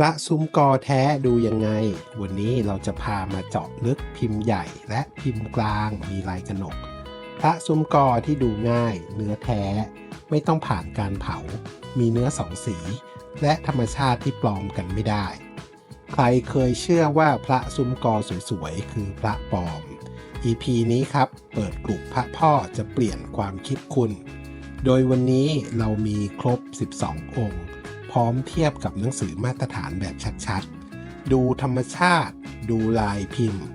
พระซุ้มกอแท้ดูยังไง วันนี้เราจะพามาเจาะลึกพิมพ์ใหญ่และพิมพ์กลางมีลายกระหนก พระซุ้มกอที่ดูง่าย เนื้อแท้ ไม่ต้องผ่านการเผา มีเนื้อสองสี และธรรมชาติที่ปลอมกันไม่ได้ ใครเคยเชื่อว่าพระซุ้มกอสวยๆ คือพระปลอม EP นี้ครับเปิดกลุ่มพระพ่อจะเปลี่ยนความคิดคุณ โดยวันนี้เรามีครบ 12 องค์ ร้อมเทียบกับหนังสือมาตรฐานแบบชัดๆ ดูธรรมชาติ ดูลายพิมพ์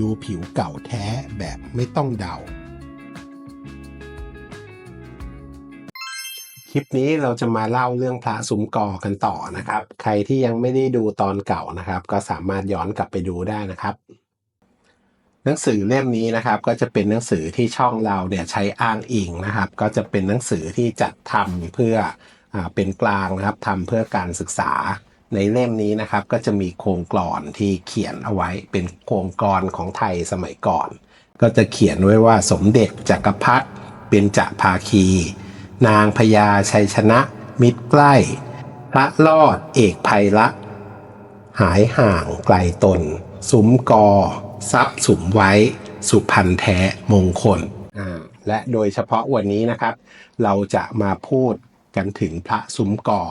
ดูผิวเก่าแท้แบบไม่ต้องเดา คลิปนี้เราจะมาเล่าเรื่องพระสุมกอกันต่อนะครับ ใครที่ยังไม่ได้ดูตอนเก่านะครับ ก็สามารถย้อนกลับไปดูได้นะครับหนังสือเล่มนี้นะครับก็จะเป็นหนังสือที่ช่องเราเนี่ยใช้อ้างอิงนะครับ ก็จะเป็นหนังสือที่จัดทำเพื่อ เป็นกลางนะครับทำเพื่อการศึกษาในเล่มนี้นะครับก็จะมีโครงกลอนที่เขียนเอาไว้เป็นโครงกลอนของไทยสมัยก่อน ก็จะเขียนไว้ว่าสมเด็จจักรพรรดิเป็นจภาคี นางพญาชัยชนะ มิตรใกล้ พระรอดเอกภัยละหายห่างไกลตน สุมกอทรัพย์สุมไว้ สุพันแท้มงคลอ่าและโดยเฉพาะวันนี้นะครับ เราจะมาพูด กันถึงพระสุมก่อ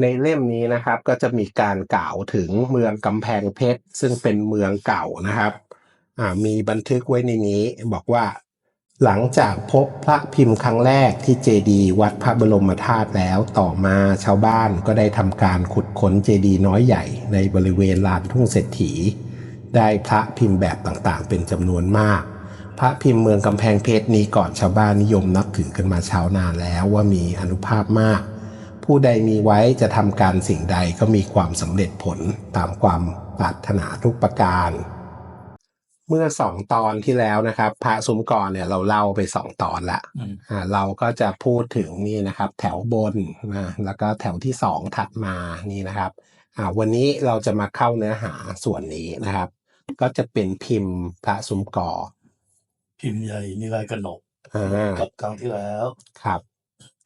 ในเล่มนี้นะครับก็จะมีการกล่าวถึงเมืองกำแพงเพชร ซึ่งเป็นเมืองเก่านะครับมีบันทึกไว้ในนี้บอกว่า หลังจากพบพระพิมพ์ครั้งแรกที่เจดีวัดพระบรมธาตุแล้วต่อมาชาวบ้านก็ได้ทำการขุดค้นเจดีน้อยใหญ่ในบริเวณลานทุ่งเศรษฐี ได้พระพิมพ์แบบต่างๆ เป็นจำนวนมาก พระพิมพ์เมืองกำแพงเพชรนี้ก่อนชาวบ้านนิยมนับถือกันมาเช้านานแล้วว่ามีอนุภาพมาก ผู้ใดมีไว้จะทำการสิ่งใดก็มีความสำเร็จผลตามความปรารถนาทุกประการ เมื่อสองตอนที่แล้วนะครับ พระซุ้มกรเนี่ยเราเล่าไปสองตอนละอืมอ่าเราก็จะพูดถึงนี่นะครับ แถวบนนะแล้วก็แถวที่สองถัดมานี่นะครับอ่าวันนี้เราจะมาเข้าเนื้อหาส่วนนี้นะครับ ก็จะเป็นพิมพ์พระซุ้มกอ พิมพ์ใหญ่มีลายกระหนกอ่ากับครั้งที่แล้ว ครับ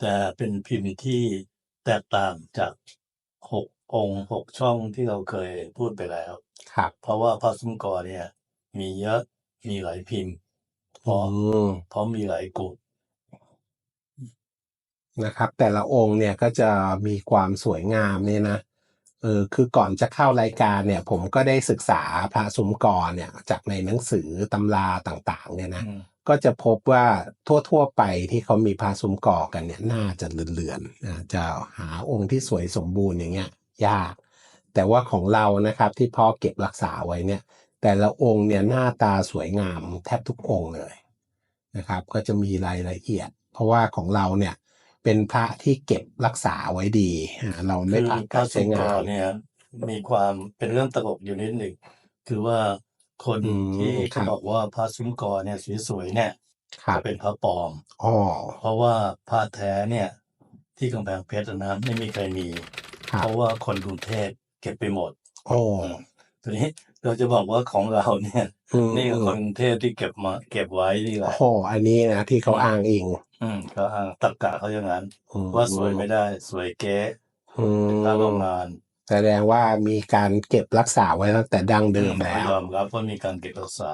แต่เป็นพิมพ์ที่แตกต่างจากหกองค์หกช่องที่เราเคยพูดไปแล้ว ครับเพราะว่าพระซุ้มกอเนี่ย มีเยอะมีหลายพิมพ์เพราะอืมเพราะมีหลายกลุ่มนะครับ แต่ละองค์เนี่ยก็จะมีความสวยงามเนี่ยนะ เออคือก่อนจะเข้ารายการเนี่ย ผมก็ได้ศึกษาพระซุ้มกอเนี่ย จากในหนังสือตำราต่างๆ เนี่ยนะอืมก็จะพบว่าทั่วๆไปที่เขามีพาซุ้มก่อกันเนี่ยน่าจะเลือนๆอ่าจะหาองค์ที่สวยสมบูรณ์อย่างเงี้ย ยาก แต่ว่าของเรานะครับที่พ่อเก็บรักษาไว้เนี่ย แต่ละองค์เนี่ยหน้าตาสวยงามแทบทุกองค์เลยนะครับ ก็จะมีรายละเอียด เพราะว่าของเราเนี่ย เป็นพระที่เก็บรักษาไว้ดีอ่าเราไม่คือผ่านพการระใช้ซุ้มกงาอนเนี่ย มีความเป็นเรื่องตลกอยู่นิดหนึ่งคือว่าคนอืมที่ครัเขาบบอกว่าพระซุ้มกอเนี่ยสวยๆเนี่ยครับจะเป็นพระปลอมอ๋อเพราะว่าพระแท้เนี่ย ที่กำแพงเพชรนะไม่มีใครมีครัเพบราะว่าคนกรุงเทพเก็บไปหมด โอ้ ทีนี้เราจะบอกว่าของเราเนี่ยอืมนี่ก็คนกรุงเทพที่เก็บมาเก็บไว้นี่แหละโอ้อันนี้นะที่เขาอ้างอิงอืมเขาอ้างตรรกะเขาอย่างนั้นอืมว่าสวยไม่ได้ สวยเก๊อืเป็นพระโรงมงานแสดงว่ามีการเก็บรักษาไว้ตั้งแต่ดั้งเดิมเขาแล้วยอมรับว่ามีการเก็บรักษา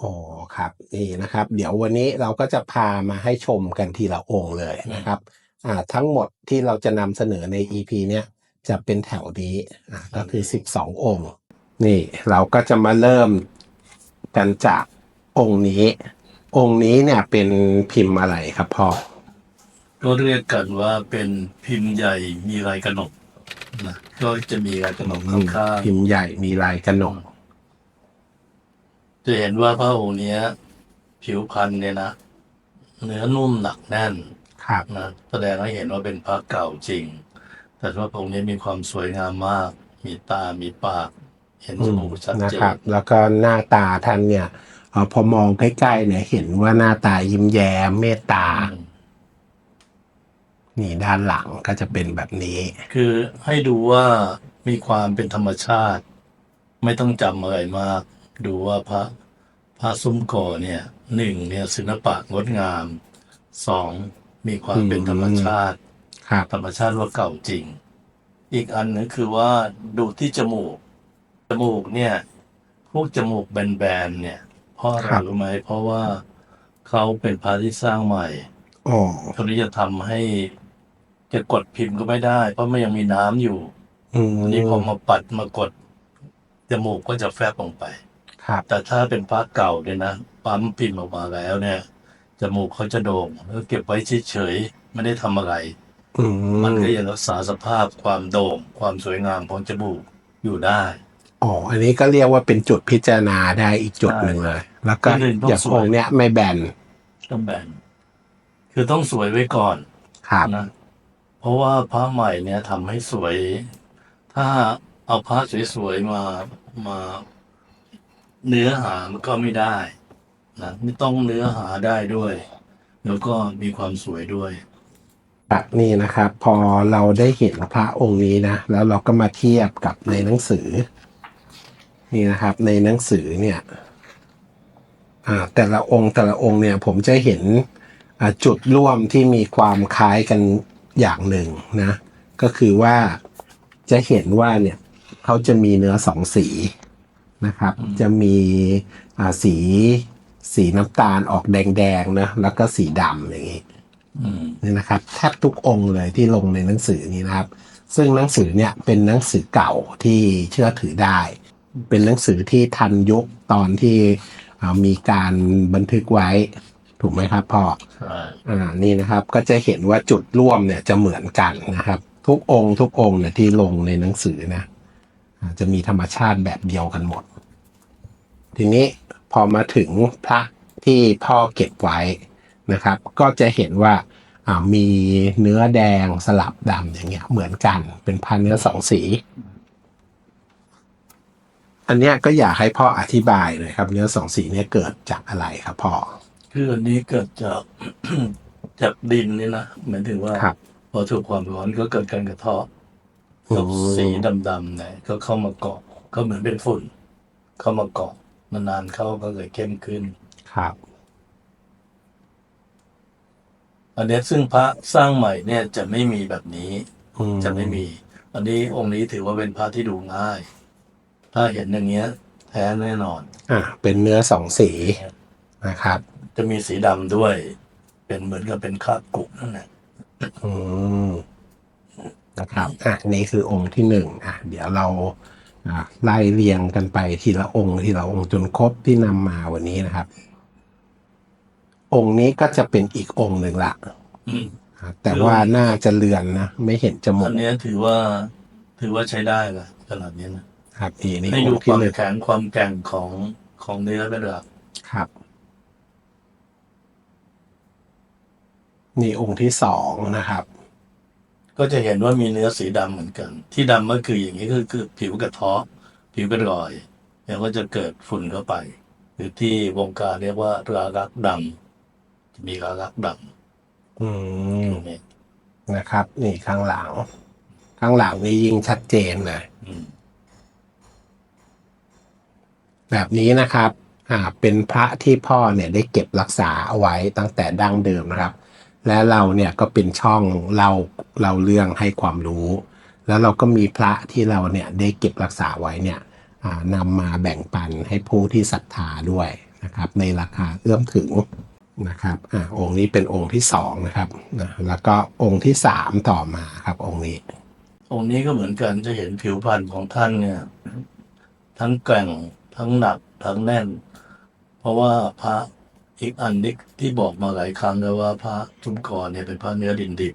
อ๋อครับนี่นะครับ เดี๋ยววันนี้เราก็จะพามาให้ชมกันทีละองค์เลยนะครับ อ่า ทั้งหมดที่เราจะนำเสนอใน EP เนี้ยจะเป็นแถวนี้อ่าก็คือ 12 องค์ นี่เราก็จะมาเริ่มกันจากองค์นี้ องค์นี้เนี่ยเป็นพิมพ์อะไรครับพ่อ ก็เรียกกันว่าเป็นพิมพ์ใหญ่มีลายกระหนกนะก็จะมีลายกระหนกข้างพิมพ์ใหญ่มีลายกระหนกๆจะเห็นว่าพระองค์เนี้ย ผิวพรรณเนี่ยนะเนื้อนุ่มหนักแน่นครับนะแสดงให้เห็นว่าเป็นพระเก่าจริง แต่ว่าพระองค์นี้มีความสวยงามมาก มีตา มีปาก เห็นจมูกชัดนะเจครับ นแล้วก็หน้าตาท่านเนี่ยเอ่อพอมองใกล้ๆเนี่ยเห็นว่าหน้าตายิ้มแย้มเมตตา อืมนี่ด้านหลังก็จะเป็นแบบนี้ คือให้ดูว่ามีความเป็นธรรมชาติ ไม่ต้องจำอะไรมาก ดูว่าพระพระซุ้มก่อเนี่ยหนึ่งเนี่ยศิลปะงดงามสองมีความเป็นธรรมชาติ ครับ ธรรมชาติว่าเก่าจริง อีกอันหนึงคือว่าดูที่จมูก จมูกเนี่ย พวกจมูกแบนๆเนี่ยเพราะอะไรครับ รู้ไหมเพราะว่าเขาเป็นพระที่สร้างใหม่อ๋อเขานี้จะทำให้จะกดพิมพ์ก็ไม่ได้ เพราะมันยังมีน้ำอยู่อืมอันนี้พอมาปัดมากดจมูกก็จะแฟบลงไป ครับ แต่ถ้าเป็นพระเก่าเนี่ยนะปั๊มพิมพ์ออกมาแล้วเนี่ยจมูกเขาจะโด่งแล้วเก็บไว้เฉยๆไม่ได้ทำอะไร อืมมันก็ยังรักษาสภาพความโด่งความสวยงามของจมูกอยู่ได้ อ๋อ อันนี้ก็เรียกว่าเป็นจุดพิจารณาได้อีกจุดหนึ่งเลย แล้วก็ก็คือต้องอย่างสวยองค์เนี้ยไม่แบนต้องแบน คือต้องสวยไว้ก่อนครับนะเพราะว่าพระใหม่เนี่ยทำให้สวย ถ้าเอาพระสวยๆมามาเนื้อหามันก็ไม่ได้นะไม่ต้องเนื้อหาได้ด้วย แล้วก็มีความสวยด้วยแบบนี้นะครับ พอเราได้เห็นพระองค์นี้นะ แล้วเราก็มาเทียบกับในหนังสือ นี่นะครับในหนังสือเนี่ยอ่าแต่ละองค์แต่ละองค์เนี่ยผมจะเห็นอ่าจุดร่วมที่มีความคล้ายกันอย่างหนึ่งนะก็คือว่าจะเห็นว่าเนี่ยเขาจะมีเนื้อสองสีนะครับอืมจะมีอ่าสีสีน้ำตาลออกแดงๆนะแล้วก็สีดำอย่างนี้อืมนี่นะครับแทบทุกองค์เลยที่ลงในหนังสือนี้นะครับ ซึ่งหนังสือเนี่ยเป็นหนังสือเก่าที่เชื่อถือได้ เป็นหนังสือที่ทันยุคตอนที่อ่ามีการบันทึกไว้ ถูกไหมครับพ่อใช่อ่านี่นะครับ ก็จะเห็นว่าจุดร่วมเนี่ยจะเหมือนกันนะครับ ทุกองค์ ทุกองค์เนี่ยที่ลงในหนังสือนะอ่าจะมีธรรมชาติแบบเดียวกันหมด ทีนี้พอมาถึงพระที่พ่อเก็บไว้นะครับ ก็จะเห็นว่าอ่ามีเนื้อแดงสลับดำอย่างเงี้ยเหมือนกันเป็นพันเนื้อสองสี อันเนี้ยก็อยากให้พ่ออธิบายเลยครับ เนื้อสองสีเนี่ยเกิดจากอะไรครับพ่อ คืออันนี้เกิดจาก จากดินนี่นะหมายถึงว่า ครับ พอถูกความร้อนก็เกิดการกระเทาะกับอืม สีดำๆเนี่ยก็เข้ามาเกาะก็เหมือนเป็นฝุ่น เข้ามาเกาะนานๆเข้าก็เลยเข้มขึ้น ครับ อันเนี้ยซึ่งพระสร้างใหม่เนี่ยจะไม่มีแบบนี้ อืจะไม่มี อันนี้องค์นี้ถือว่าเป็นพระที่ดูง่าย ถ้าเห็นอย่างเงี้ย แท้แน่นอน อะเป็นเนื้อสองสีนะครับ จะมีสีดำด้วย เป็นเหมือนกับเป็นคราบกุนั่นแหละอืมนะครับอะนี่คือองค์ที่หนึ่งอะ เดี๋ยวเราอะไล่เรียงกันไปทีละองค์ทีละองค์จนครบที่นำมาวันนี้นะครับ องค์นี้ก็จะเป็นอีกองค์หนึ่งละอืมอะแต่ว่าน่าจะเลือนนะ ไม่เห็นจมูอักนเนี้ยถือว่า ถือว่าใช้ได้ละขนาดนี้นะ ครับนี่นี่ให้อดูงค์คที่วามหนึ่งแข็งความแกร่งของของเนื้อเป็นหลักครับ นี่องค์ที่สองนะครับ ก็จะเห็นว่ามีเนื้อสีดำเหมือนกัน ที่ดำก็คืออย่างนี้ก็คือผิวกระเทาะผิวเป็นรอยแล้วก็จะเกิดฝุ่นเข้าไป หรือที่วงการเรียกว่ารารักดำจะมีรารักดอืำมตรงนี้นะครับ นี่ข้างหลัง ข้างหลังนี่ยิ่งชัดเจนเลย อืม แบบนี้นะครับอ่าเป็นพระที่พ่อเนี่ยได้เก็บรักษาเอาไว้ตั้งแต่ดั้งเดิมนะครับ และเราเนี่ยก็เป็นช่องเราเราเรื่องให้ความรู้ แล้วเราก็มีพระที่เราเนี่ยได้เก็บรักษาไว้เนี่ยอ่านำมาแบ่งปันให้ผู้ที่ศรัทธาด้วยนะครับในราคาเอื้อมถึงนะครับอ่าองค์นี้เป็นองค์ที่สองนะครับนะแล้วก็องค์ที่สามต่อมาครับองค์นี้ องค์นี้ก็เหมือนกันจะเห็นผิวพรรณของท่านเนี่ย ทั้งแกร่ง ทั้งหนักทั้งแน่น เพราะว่าพระอีกอันนี้ที่บอกมาหลายครั้งแล้วว่าพระชุมกรเนี่ยเป็นพระเนื้อดินดิบ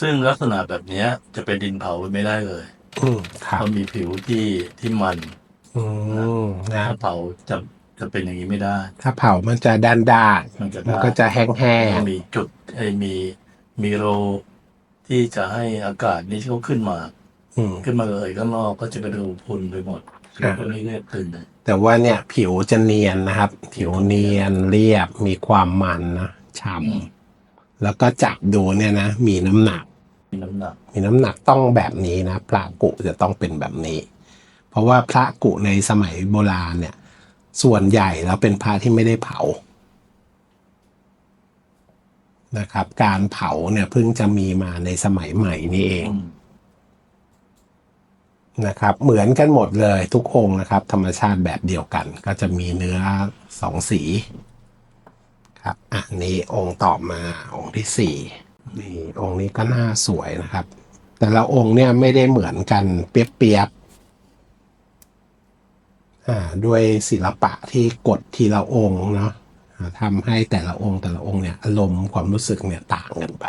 ซึ่งลักษณะแบบเนี้ย จะเป็นดินเผาไม่ได้เลยอืมครับเพราะมีผิวที่ที่มันอืมนะถ้าเผาจะจะเป็นอย่างนี้ไม่ได้ ถ้าเผามันจะด้านด้านๆมันจะมันได้ก็จะแห้งมีจุดไอ้มีมีโรที่จะให้อากาศนี้เขาขึ้นมาๆอืมขึ้นมาเลยข้างนอกก็จะเป็นรูพุนไปหมด อ่าพวกนี้ก็จะตึงแต่ว่าเนี่ยผิวจะเนียนนะครับ ผิวเนียนเรียบมีความมันนะฉ่ำแล้วก็จับดูเนี่ยนะ มีน้ำหนัก มีน้ำหนัก มีน้ำหนักต้องแบบนี้นะพระกุจะต้องเป็นแบบนี้ เพราะว่าพระกุในสมัยโบราณเนี่ย ส่วนใหญ่แล้วเป็นพระที่ไม่ได้เผานะครับ การเผาเนี่ยเพิ่งจะมีมาในสมัยใหม่นี่เองอืม นะครับเหมือนกันหมดเลยทุกองค์นะครับ ธรรมชาติแบบเดียวกัน ก็จะมีเนื้อสองสีครับอะนี่องค์ต่อมาองค์ที่สี่นี่องค์นี้ก็น่าสวยนะครับ แต่ละองค์เนี่ยไม่ได้เหมือนกันเปียบๆอ่าด้วยศิลปะที่กดทีละองค์เนาะทำให้แต่ละองค์แต่ละองค์เนี่ยอารมณ์ความรู้สึกเนี่ยต่างกันไป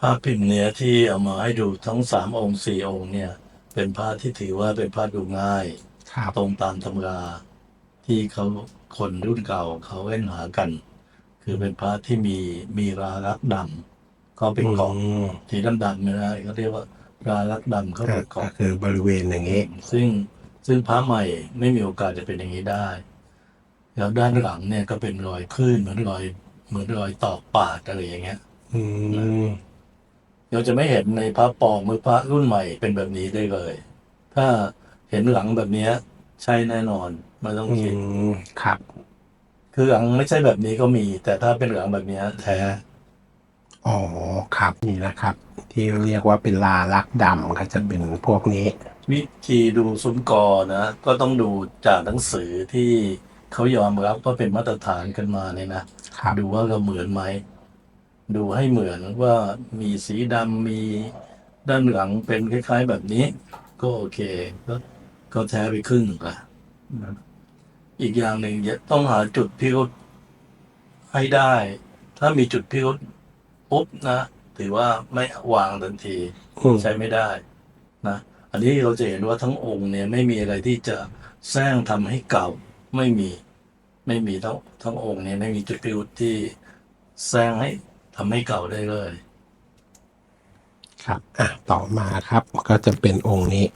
ภาพพิมพ์เนี้ยที่เอามาให้ดูทั้งสามองค์สี่องค์เนี่ย เป็นภาพที่ถือว่าเป็นภาพดูง่าย ครับตรงตามตำราที่เขาคนรุ่นเก่าเขาเล่นหากัน คือเป็นพระที่มีมีรารักดำก็เป็นเกาะอืมสีดำๆไม่ได้เขาเรียกว่ารารักดำเขาก็เป็นเกาะคือบริเวณอย่างนี้ ซึ่งซึ่งพระใหม่ไม่มีโอกาสจะเป็นอย่างนี้ได้ แล้วด้านหลังเนี่ยก็เป็นรอยคลื่นเหมือนรอยเหมือนรอยตอกปาดอะไรอย่างเงี้ย อืม เราจะไม่เห็นในพระปองมือพระรุ่นใหม่เป็นแบบนี้ได้เลย ถ้าเห็นหลังแบบเนี้ย ใช่แน่นอนไม่ต้องอืคิดมครับ คือหลังไม่ใช่แบบนี้ก็มี แต่ถ้าเป็นหลังแบบเนี้ยแท้อ๋อครับนี่นะครับ ที่เรียกว่าเป็นลาลักดำก็จะเป็นพวกนี้ วิธีดูซุ้มกอนะก็ต้องดูจากหนังสือที่เขายอมรับว่าเป็นมาตรฐานกันมาเนี่ยนะครับดูว่าเราเหมือนไหม ดูให้เหมือนว่ามีสีดำมีด้านหลังเป็นคล้าย ๆ แบบนี้ ก็โอเคก็ก็แท้ไปครึ่งหนึ่งละนะอีกอย่างหนึ่งต้องหาจุดพิรุษให้ได้ ถ้ามีจุดพิรุษปุ๊บนะถือว่าไม่วางทันทีอืมใช้ไม่ได้นะอันนี้เราจะเห็นว่าทั้งองค์เนี่ยไม่มีอะไรที่จะแซงทำให้เก่าไม่มี ไม่มีทั้งทั้งองค์เนี่ยไม่มีจุดพิรุษที่แซงให้ ทำให้เก่าได้เลยครับอะต่อมาครับก็จะเป็นองค์นี้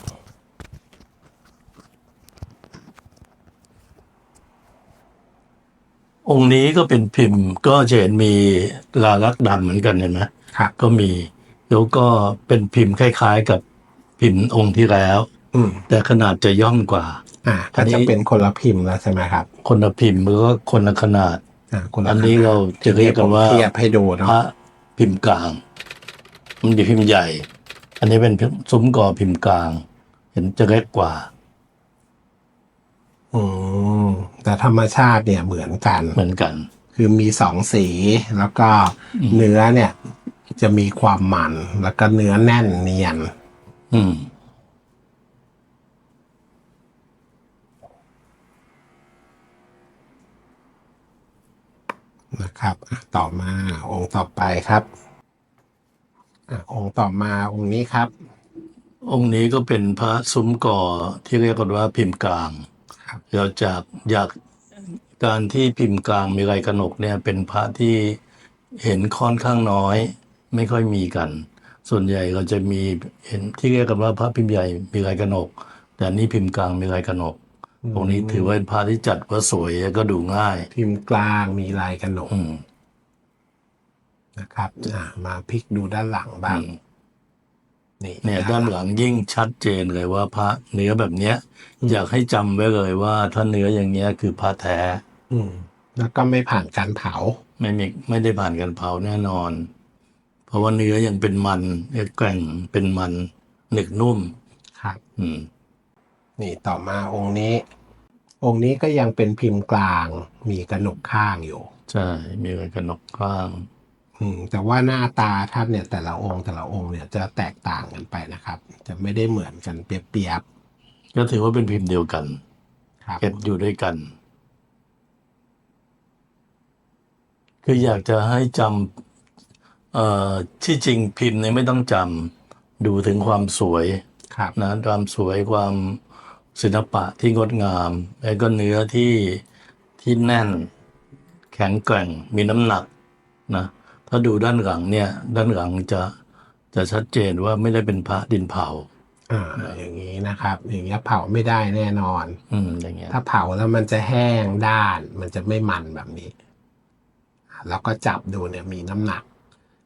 องค์นี้ก็เป็นพิมพ์ก็จะเห็นมีลาลักษณ์ดำเหมือนกันเห็นไหมครับ ก็มีแล้วก็เป็นพิมพ์คล้าย ๆ กับพิมพ์องค์ที่แล้ว อืม แต่ขนาดจะย่อมกว่า อะอัก็นนี้ จะเป็นคนละพิมพ์แล้วใช่ไหมครับ คนละพิมพ์หรือว่าคนละขนาดอะ คนละอันนี้ขดเราจะเรียกกันว่าผมเทียบให้ดูเนาะพระพิมพ์กลาง มันจะพิมพ์ใหญ่ อันนี้เป็นซุ้มกอพิมพ์กลาง เห็นจะเล็กกว่าอืมแต่ธรรมชาติเนี่ยเหมือนกัน เหมือนกัน คือมีสองสีแล้วก็อืมเนื้อเนี่ย จะมีความมัน แล้วก็เนื้อแน่นเนียน อืม นะครับอะต่อมาองค์ต่อไปครับอะองค์ต่อมาองค์นี้ครับ องค์นี้ก็เป็นพระซุ้มกอที่เรียกกันว่าพิมพ์กลางครับเราจากอยากการที่พิมพ์กลางมีลายกระหนกเนี่ยเป็นพระที่เห็นค่อนข้างน้อย ไม่ค่อยมีกัน ส่วนใหญ่เราจะมีเห็นที่เรียกกันว่าพระพิมพ์ใหญ่มีลายกระหนก แต่อันนี่พิมพ์กลางมีลายกระหนก ตรงนี้ถือว่าเป็นพระที่จัดว่าสวยแล้วก็ดูง่ายพิมพ์กลางมีลายกระหนกอืมนะครับอะมาพลิกดูด้านหลังบ้างอืมนี่เนี่ยด้านหลังยิ่งชัดเจนเลยว่าพระเนื้อแบบเนี้ย อยากให้จำไว้เลยว่าถ้าเนื้ออย่างเงี้ยคือพระแท้ อืม แล้วก็ไม่ผ่านการเผา ไม่มีไม่ได้ผ่านการเผาแน่นอน เพราะว่าเนื้อยังเป็นมันยังแกร่งเป็นมันหนึกนุ่มครับ อืม นี่ต่อมาองค์นี้ องค์นี้ก็ยังเป็นพิมพ์กลางมีกระหนกข้างอยู่ ใช่ มีอะไรกระหนกข้าง อืม แต่ว่าหน้าตาท่านเนี่ย แต่ละองค์แต่ละองค์เนี่ยจะแตกต่างกันไปนะครับ จะไม่ได้เหมือนกันเปรียบก็ถือว่าเป็นพิมพ์เดียวกันๆครับเก็บอยู่ด้วยกัน คืออยากจะให้จำเอ่อที่จริงพิมพ์เนี่ยไม่ต้องจำดูถึงความสวยครับนะความสวยความ ศิลปะที่งดงาม แล้วก็เนื้อที่ที่แน่น แข็งแกร่งมีน้ำหนักนะถ้าดูด้านหลังเนี่ย ด้านหลังจะจะชัดเจนว่าไม่ได้เป็นพระดินเผาอ่าอย่างนี้นะครับ อย่างเงี้ยเผาไม่ได้แน่นอน อืมอย่างเงี้ยถ้าเผาแล้วมันจะแห้งด้าน มันจะไม่มันแบบนี้ แล้วก็จับดูเนี่ยมีน้ำหนัก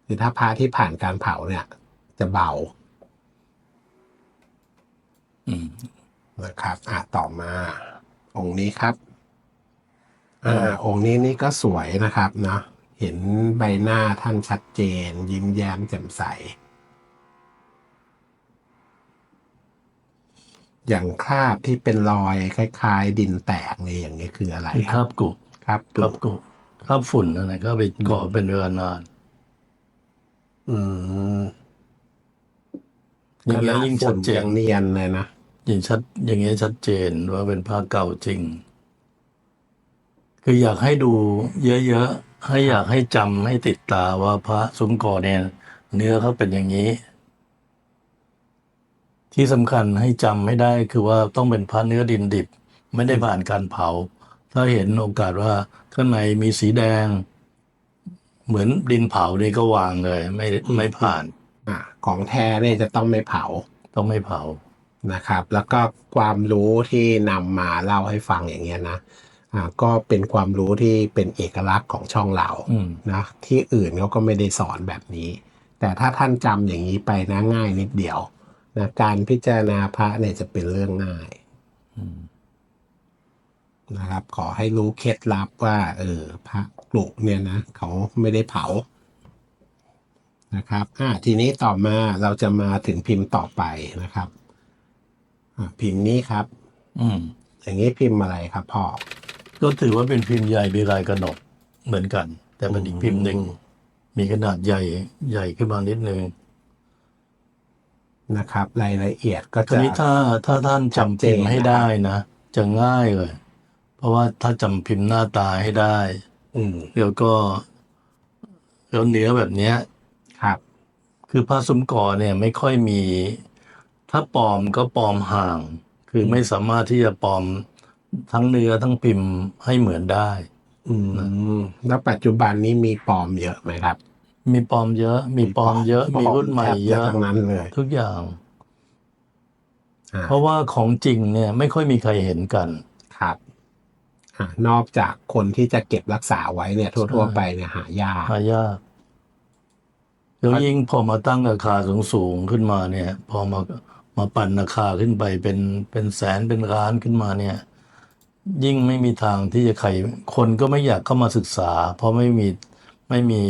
คือถ้าพระที่ผ่านการเผาเนี่ย จะเบา อืม นะครับอะต่อมา องค์นี้ครับอ่าองค์นี้นี่ก็สวยนะครับเนาะเห็นใบหน้าท่านชัดเจน ยิ้มแย้มแจ่มใส อย่างคราบที่เป็นรอยคล้าย ๆ ดินแตกเนี่ยอย่างนี้คืออะไรคือคครับราบกุครับคราบกุคราบฝุ่นอะไรก็ไปเกาะเป็นเวลานาน อืมอย่างเงี้ยยิ่งชัดเจฝุ่นยังเนียนเลยนะ ยิ่งชัดอย่างเงี้ยชัดเจนว่าเป็นผ้าเก่าจริง คืออยากให้ดูเยอะๆให้อยากให้จำให้ติดตาว่าพระซุ้มกอเนี่ยเนื้อเขาเป็นอย่างนี้ ที่สำคัญให้จำไม่ได้คือว่าต้องเป็นพระเนื้อดินดิบ ไม่ได้ผ่านการเผา ถ้าเห็นโอกาสว่าข้างในมีสีแดง เหมือนดินเผานี่ก็วางเลย ไม่ไม่ผ่าน อ่า ของแท้เนี่ยจะต้องไม่เผา ต้องไม่เผา นะครับ แล้วก็ความรู้ที่นำมาเล่าให้ฟังอย่างเงี้ยนะอ่าก็เป็นความรู้ที่เป็นเอกลักษณ์ของช่องเราอืมนะที่อื่นเขาก็ไม่ได้สอนแบบนี้ แต่ถ้าท่านจำอย่างนี้ไปนะง่ายนิดเดียวนะการพิจารณาพระเนี่ยจะเป็นเรื่องง่ายอืมนะครับ ขอให้รู้เคล็ดลับว่า เออพระกลุเนี่ยนะเขาไม่ได้เผานะครับอ่าทีนี้ต่อมาเราจะมาถึงพิมพ์ต่อไปนะครับอ่า พิมพ์นี้ครับ อืม อย่างนี้พิมพ์อะไรครับพ่อ ก็ถือว่าเป็นพิมพ์ใหญ่มีลายกระหนกเหมือนกัน แต่เป็นอีกพิมพ์หนึ่ง มีขนาดใหญ่ใหญ่ขึ้นมานิดนึงนะครับ รายละเอียดก็ทีจะนี้ถ้าถ้าท่านจำพิมพ์ให้ได้นะจะง่ายเลย เพราะว่าถ้าจำพิมพ์หน้าตาให้ได้ อืมแล้วก็แล้วเนื้อแบบเนี้ย ครับ คือผ้าซุ้มกอเนี่ย ไม่ค่อยมี ถ้าปลอมก็ปลอมห่าง คือไม่สามารถที่จะปลอมทั้งเนื้อทั้งพิมพ์ให้เหมือนได้ อืมแล้วปัจจุบันนี้มีปลอมเยอะไหมครับ มีปลอมเยอะ มีปลอมเยอะ มีรุ่นใหม่แทบเยจะอะทั้งนั้นเลย ทุกอย่างอ่าเพราะว่าของจริงเนี่ย ไม่ค่อยมีใครเห็นกันครับอ่านอกจากคนที่จะเก็บรักษาไว้เนี่ย ทั่ว ๆ ไปเนี่ยหายากหายากแล้วยิ่งพอมาตั้งราคาสูงๆขึ้นมาเนี่ย พอมา มาปั่นราคาขึ้นไปเป็นเป็นแสนเป็นล้านขึ้นมาเนี่ย ยิ่งไม่มีทางที่จะใครคนก็ไม่อยากเข้ามาศึกษา เพราะไม่มีไม่มี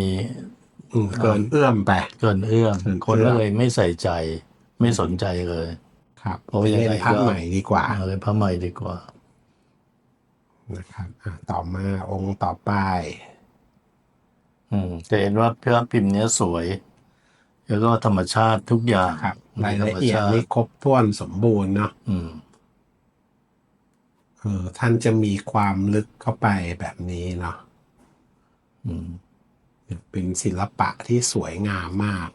อืมเกินเอื้อมไปเกินเอื้อมเกินเอื้อมคนก็เลยไม่ใส่ใจ ไม่สนใจเลย ครับเพราะว่ายังไงเล่นภาพก็ใหม่ดีกว่าเอาเลยพระใหม่ดีกว่านะครับอะต่อมาองค์ต่อไป อืมจะเห็นว่าพระพิมพ์เนี้ยสวย แล้วก็ธรรมชาติทุกอย่างครับมีรายธรละรมเอียดชานี่ติครบถ้วนสมบูรณ์เนาะอืมเออท่านจะมีความลึกเข้าไปแบบนี้เนาะอืมเป็นศิลปะที่สวยงามมาก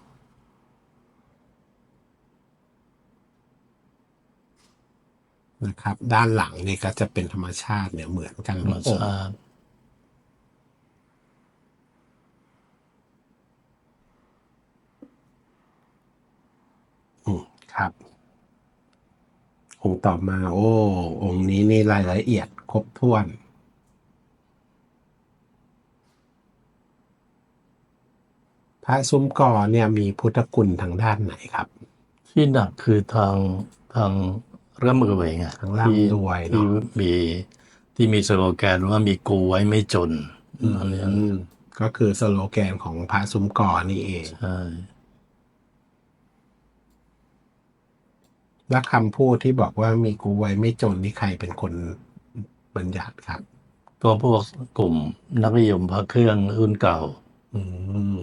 นะครับ ด้านหลังนี่ก็จะเป็นธรรมชาติเนี่ยเหมือนกันธรรมทุกอง ค์ชาติอืมครับ องค์ต่อมา โอ้ องค์นี้นี่รายละเอียดครบถ้วนพระซุ้มกอเนี่ยมีพุทธคุณทางด้านไหนครับ ที่หนักคือทางทางร่ำรวยไงทางร่ำรวยเนอะที่มีที่มีสโลแกนว่ามีกูไว้ไม่จนอันเนี้ยอืมก็คือสโลแกนของพระซุ้มกอนี่เองใช่ และคำพูดที่บอกว่ามีกูไว้ไม่จนนี่ใครเป็นคนบัญญัติครับ ก็พวกกลุ่มนักนิยมพระเครื่องรุ่นเก่า อืม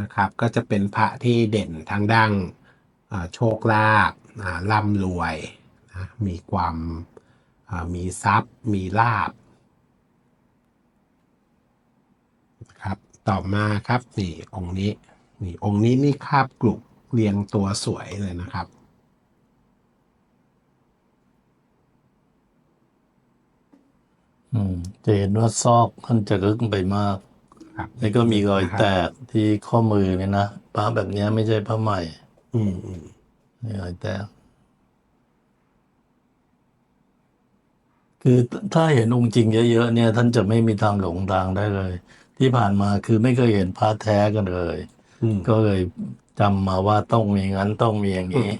นะครับ ก็จะเป็นพระที่เด่นทางด้านอ่าโชคลาภอ่าร่ำรวยนะมีความอ่ามีทรัพย์ มีลาบนะครับ ต่อมาครับนี่องค์นี้ นี่องค์นี้นี่คาบกลุก เรียงตัวสวยเลยนะครับ อืมจะเห็นว่าซอกท่านจะลึกไปมาก ครับ แล้วก็มีรอยแตนะครับกที่ข้อมือเนี่ยนะพระแบบเนี้ยไม่ใช่พระใหม่อืมอืมมีรอยแตก คือถ้าเห็นองค์จริงเยอะๆเนี่ย ท่านจะไม่มีทางหลงทางได้เลย ที่ผ่านมาคือไม่เคยเห็นพระแท้กันเลย อืมก็เลย จำมาว่าต้องมีงั้นต้องมีอย่างนี้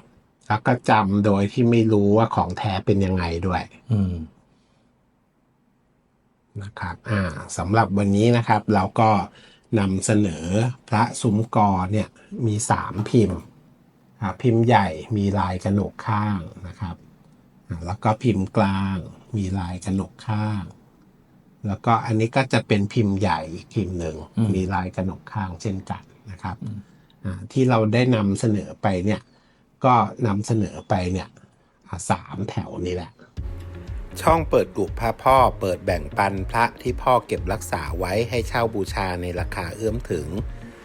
แล้วก็จำโดยที่ไม่รู้ว่าของแท้เป็นยังไงด้วยอืมนะครับ อ่าสำหรับวันนี้นะครับ เราก็นำเสนอพระซุ้มกอเนี่ยมีสามพิมพ์อ่าพิมพ์ใหญ่มีลายกระหนกข้างนะครับอ่าแล้วก็พิมพ์กลางมีลายกระหนกข้าง แล้วก็อันนี้ก็จะเป็นพิมพ์ใหญ่อีกพิมพ์หนึ่งอืมมีลายกระหนกข้างเช่นกันนะครับอ่า ที่เราได้นำเสนอไปเนี่ยก็นำเสนอไปเนี่ยสามแถวนี้แหละ ช่องเปิดกุพระพ่อเปิดแบ่งปันพระที่พ่อเก็บรักษาไว้ให้เช่าบูชาในราคาเอื้อมถึง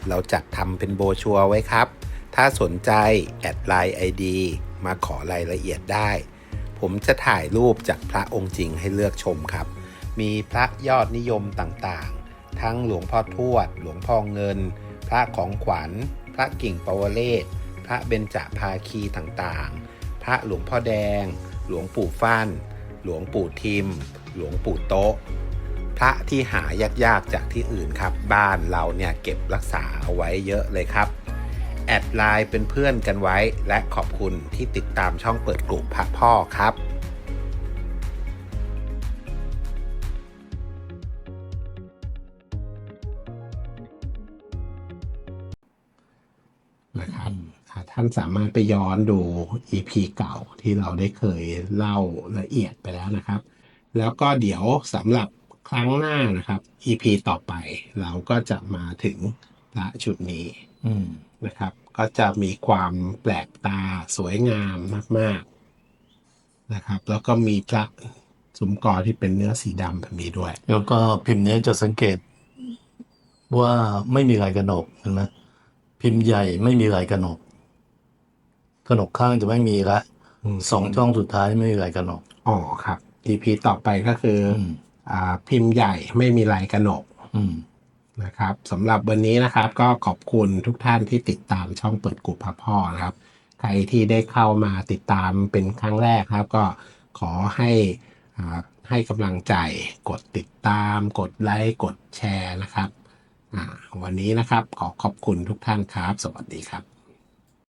เราจัดทำเป็นโบชัวไว้ครับ ถ้าสนใจ แอดไลน์ไอดีมาขอรายละเอียดได้ ผมจะถ่ายรูปจากพระองค์จริงให้เลือกชมครับ มีพระยอดนิยมต่างๆ ทั้งหลวงพ่อทวด หลวงพ่อเงิน พระของขวัญ พระกิ่งปวเรศ พระเบญจภาคีต่างๆ พระหลวงพ่อแดง หลวงปู่ฟั่น หลวงปู่ทิม หลวงปู่โต๊ะ พระที่หายากๆจากที่อื่นครับ บ้านเราเนี่ยเก็บรักษาเอาไว้เยอะเลยครับ แอดไลน์เป็นเพื่อนกันไว้ และขอบคุณที่ติดตามช่องเปิดกลุ่มพระพ่อครับานสามารถไปย้อนดู EP เก่าที่เราได้เคยเล่าละเอียดไปแล้วนะครับ แล้วก็เดี๋ยวสำหรับครั้งหน้านะครับ EP ต่อไปเราก็จะมาถึงพระชุดนี้นะครับ ก็จะมีความแปลกตาสวยงามมาก ๆนะครับ แล้วก็มีพระสุมกอที่เป็นเนื้อสีดำแบบนี้ด้วย แล้วก็พิมพ์นี้จะสังเกตว่าไม่มีลายกระหนกเห็นไหมพิมพ์ใหญ่ไม่มีลายกระหนก กระหนกข้างจะไม่มีละอืมสองช่องสุดท้ายไม่มีลายกระหนกอ๋อครับ EP ต่อไปก็คืออมอ่าพิมพ์ใหญ่ไม่มีลายกระหนกอืมนะครับสำหรับวันนี้นะครับ ก็ขอบคุณทุกท่านที่ติดตามช่องเปิดกลุ่มพระพ่อนะครับ ใครที่ได้เข้ามาติดตามเป็นครั้งแรกครับ ก็ขอให้อ่าให้กำลังใจกดติดตาม กดไลค์กดแชร์นะครับอ่าวันนี้นะครับขอขอบคุณทุกท่านครับ สวัสดีครับ